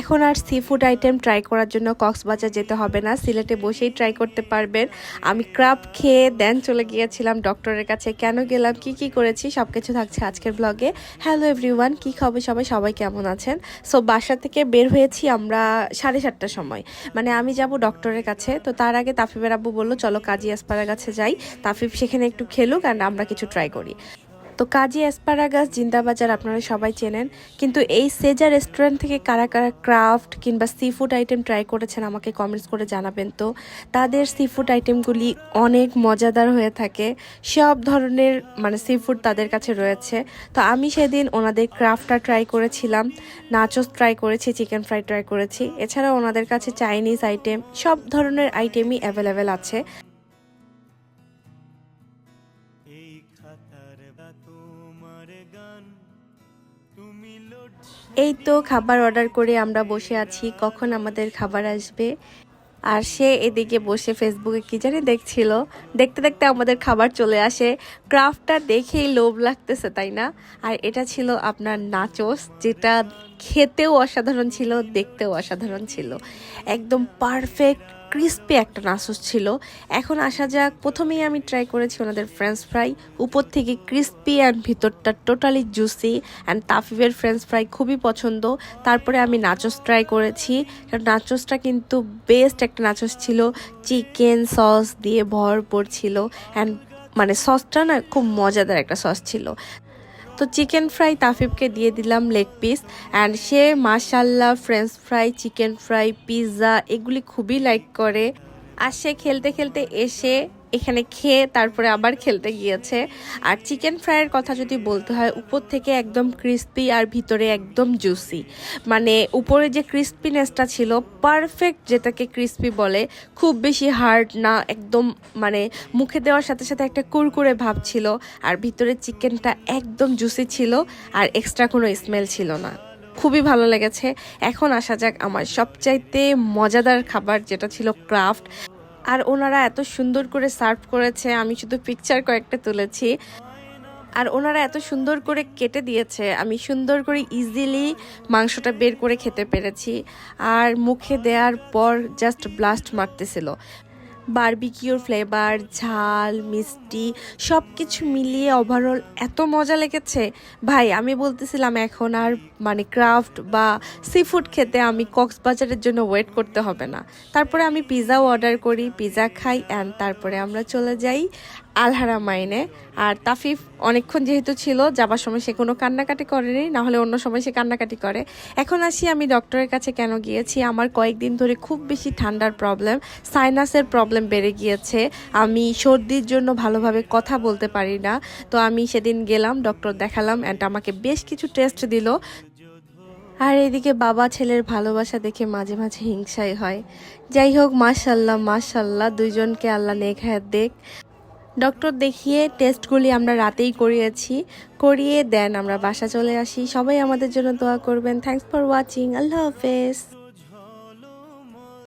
এখন আর sea food item try করার জন্য কক্সবাজার যেতে হবে না। সিলেটে বসেই ট্রাই করতে পারবেন। আমি ক্রাব খেয়ে দেন চলে গিয়েছিলাম ডক্টরের কাছে। কেন গেলাম? কি কি করেছি? সব কিছু থাকছে আজকের ব্লগে হ্যালো এভরিওয়ান কি খবর সবাই? সবাই কেমন আছেন? সো বাসা থেকে বের হয়েছি আমরা সাড়ে সাতটার সময়। মানে আমি যাব ডক্টরের কাছে। তো তার আগে তাফিবের আব্বু বলল, চলো কাজী আসপাড়ার কাছে যাই। তাফিব সেখানে একটু খেলুক অ্যান্ড আমরা কিছু ট্রাই করি। তো কাজী অ্যাসপারাগাস জিন্দাবাজার আপনারা সবাই চেনেন, কিন্তু এই সেজা রেস্টুরেন্ট থেকে কারা কারা ক্রাফট কিংবা সি ফুড আইটেম ট্রাই করেছেন আমাকে কমেন্টস করে জানাবেন। তো তাদের সি ফুড আইটেমগুলি অনেক মজাদার হয়ে থাকে, সব ধরনের মানে সি ফুড তাদের কাছে রয়েছে। তো আমি সেদিন ওনাদের ক্রাফটটা ট্রাই করেছিলাম নাচোস ট্রাই করেছি চিকেন ফ্রাই ট্রাই করেছি এছাড়া ওনাদের কাছে চাইনিজ আইটেম সব ধরনের আইটেমই অ্যাভেলেবেল আছে। এই তো খাবার অর্ডার করে আমরা বসে আছি, কখন আমাদের খাবার আসবে? আর সে এদিকে বসে ফেসবুকে কি জানি দেখছিল। দেখতে দেখতে আমাদের খাবার চলে আসে। ক্রাফটটা দেখেই লোভ লাগতেছে, তাই না? আর এটা ছিল আপনার নাচোস যেটা খেতেও অসাধারণ ছিল, দেখতেও অসাধারণ ছিল। একদম পারফেক্ট ক্রিস্পি একটা নাচোস ছিল। এখন আসা যাক, প্রথমেই আমি ট্রাই করেছি ওনাদের ফ্রেঞ্চ ফ্রাই উপর থেকে ক্রিস্পি অ্যান্ড ভিতরটা টোটালি জুসি অ্যান্ড তাফিবের ফ্রেঞ্চ ফ্রাই খুবই পছন্দ। তারপরে আমি নাচোস ট্রাই করেছি। কারণ নাচোসটা কিন্তু বেস্ট একটা নাচোস ছিল। চিকেন সস দিয়ে ভরপুর ছিল অ্যান্ড মানে সসটা না খুব মজাদার একটা সস ছিল। তো চিকেন ফ্রাই তাফিবকে দিয়ে দিলাম লেগ পিস অ্যান্ড সে মাশাল্লাহ French fry chicken fry pizza এগুলি খুবই লাইক করে। আর সে খেলতে খেলতে এসে এখানে খেয়ে তারপরে আবার খেলতে গিয়েছে। আর চিকেন ফ্রাইয়ের কথা যদি বলতে হয়, উপর থেকে একদম ক্রিস্পি আর ভিতরে একদম জুসি মানে উপরে যে ক্রিস্পিনেসটা ছিল পারফেক্ট যেটাকে ক্রিস্পি বলে, খুব বেশি হার্ড না, একদম মানে মুখে দেওয়ার সাথে সাথে একটা কুরকুরে ভাব ছিল। আর ভিতরে চিকেনটা একদম জুসি ছিল, আর এক্সট্রা কোনো স্মেল ছিল না। খুবই ভালো লেগেছে। এখন আসা যাক আমার সবচাইতে মজাদার খাবার, যেটা ছিল ক্রাফট আর ওনারা এত সুন্দর করে সার্ভ করেছে, আমি শুধু পিকচার কয়েকটা তুলেছি। আর ওনারা এত সুন্দর করে কেটে দিয়েছে, আমি সুন্দর করে ইজিলি মাংসটা বের করে খেতে পেরেছি। আর মুখে দেওয়ার পর জাস্ট ব্লাস্ট মারতেছিল। বারবিকিউর ফ্লেভার, ঝাল, মিষ্টি সব কিছু মিলিয়ে ওভারঅল এত মজা লেগেছে। ভাই, আমি বলতেছিলাম এখন আর মানে ক্রাফট বা সি ফুড খেতে আমি কক্সবাজারের জন্য ওয়েট করতে হবে না। তারপরে আমি পিৎজাও অর্ডার করি পিৎজা খাই অ্যান্ড তারপরে আমরা চলে যাই আলহারা মাইনে আর তাফিফ অনেকক্ষণ যেহেতু ছিল, যাবার সময় সে কোনো কান্নাকাটি করেনি, না হলে অন্য সময় সে কান্নাকাটি করে। এখন আসি আমি ডক্টরের কাছে কেন গিয়েছি। আমার কয়েকদিন ধরে খুব বেশি ঠান্ডার প্রবলেম, সাইনাসের প্রবলেম বেড়ে গিয়েছে। আমি সর্দির জন্য ভালোভাবে কথা বলতে পারি না। তো আমি সেদিন গেলাম, ডক্টর দেখালাম অ্যান্ড আমাকে বেশ কিছু টেস্ট দিল। আর এদিকে বাবা ছেলের ভালোবাসা দেখে মাঝে মাঝে হিংসাই হয়। যাই হোক, মাশাল্লাহ মাশাল্লাহ, দুইজনকে আল্লাহ হায়াত দেখ। ডক্টর দেখিয়ে টেস্টগুলি আমরা রাতেই করিয়েছি। করিয়ে দেন, আমরা বাসা চলে আসি। সবাই আমাদের জন্য দোয়া করবেন। থ্যাংকস ফর ওয়াচিং আল্লাহ হাফেজ।